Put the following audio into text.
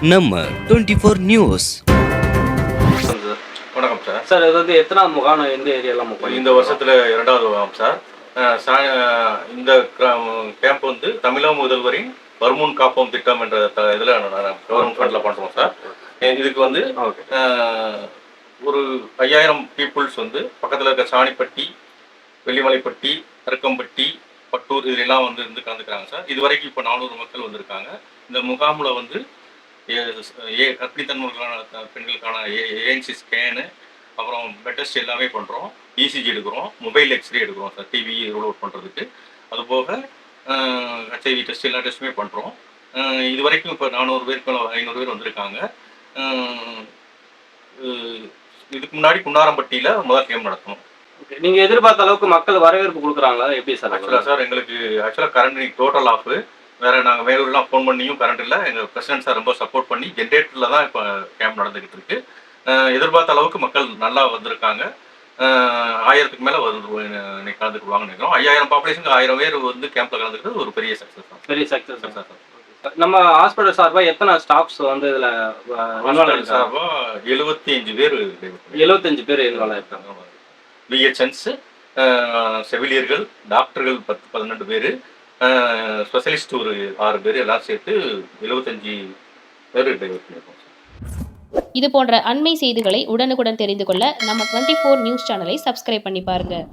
நம்ம twenty four news sir வணக்கம் sir. Sir இது வந்து எத்தனாவது முகாம் எந்த ஏரியாலாம் முகாம் இந்த வருஷத்துல இரண்டாவது முகாம் சார். இந்த கேம்ப் வந்து தமிழக முதல்வரின் வருமுன் காப்போம் திட்டம் என்ற த- இதுல கவர்மெண்ட் ஃபண்ட்ல பண்றோம் சார். இதுக்கு வந்து ஒரு ஐயாயிரம் பீப்புள்ஸ் வந்து பக்கத்துல இருக்க சாணிப்பட்டி வெள்ளிமலைப்பட்டி அருக்கம்பட்டி பட்டூர் இதுலாம் வந்து இருந்து கலந்துக்கிறாங்க சார். இது வரைக்கும் இப்போ நானூறு மக்கள் வந்திருக்காங்க. இந்த முகாமில் வந்து ஏ- ஏ கர்ப்பிணித்தன்மைக்கான பெண்களுக்கான ஏஎன்சி ஸ்கேனு அப்புறம் பெட் டெஸ்ட் எல்லாமே பண்ணுறோம் இசிஜி எடுக்கிறோம். மொபைல் எக்ஸ்ரே எடுக்கிறோம் சார். டிவி ரோல் அவுட் பண்ணுறதுக்கு அதுபோக ஹெச்ஐவி டெஸ்ட் எல்லா டெஸ்ட்டுமே பண்ணுறோம் இது வரைக்கும் இப்போ நானூறு பேருக்கு மேலே ஐநூறு பேர் வந்திருக்காங்க. இதுக்கு முன்னாடி குன்னாரம்பட்டியில் முதல் கேம் நடத்தணும். ஓகே. நீங்க எதிர்பார்த்த அளவுக்கு மக்கள் வரவேற்பு கொடுக்குறாங்களா? எப்படி சார்? ஆக்சுவலாக சார் எங்களுக்கு ஆக்சுவலாக கரண்ட் டோட்டல் ஆஃப் வேற நாங்கள் வேலூர்லாம் ஃபோன் பண்ணியும் கரண்ட் இல்லை. எங்கள் பிரசிடென்ட் சார் ரொம்ப சப்போர்ட் பண்ணி ஜென்ரேட்டரில் தான் இப்போ கேம்ப் நடந்துகிட்டு இருக்கு. எதிர்பார்த்த அளவுக்கு மக்கள் நல்லா வந்திருக்காங்க. ஆயிரத்துக்கு மேலே வந்து இன்னைக்கு கலந்துக்குவாங்கன்னு நினைக்கிறோம். ஐயாயிரம் பாப்புலேஷனுக்கு ஆயிரம் பேர் வந்து கேம்ப்ல கலந்துக்கிறது ஒரு பெரிய சக்ஸஸ் தான். பெரிய தான். நம்ம ஹாஸ்பிட்டல் சார்பா எத்தனை ஸ்டாஃப்ஸ் வந்து இதுல ஹாஸ்பிட்டல் சார்பா எழுபத்தி அஞ்சு பேர் எழுபத்தஞ்சு பேர் இன்வால்வ் ஆயிருக்காங்க. பிஹெச்என்ஸ் செவிலியர்கள் டாக்டர்கள் பத்து பதினெண்டு பேர். ஸ்பெஷலிஸ்ட் ஒரு ஆறு பேர் எல்லாம் சேர்த்து எழுபத்தஞ்சு பேர் டைவர்ட் பண்ணியிருக்கோம் இது போன்ற அண்மை செய்திகளை உடனுக்குடன் தெரிந்து கொள்ள நம்ம டுவெண்ட்டி ஃபோர் நியூஸ் சேனலை சப்ஸ்கிரைப் பண்ணி பாருங்கள்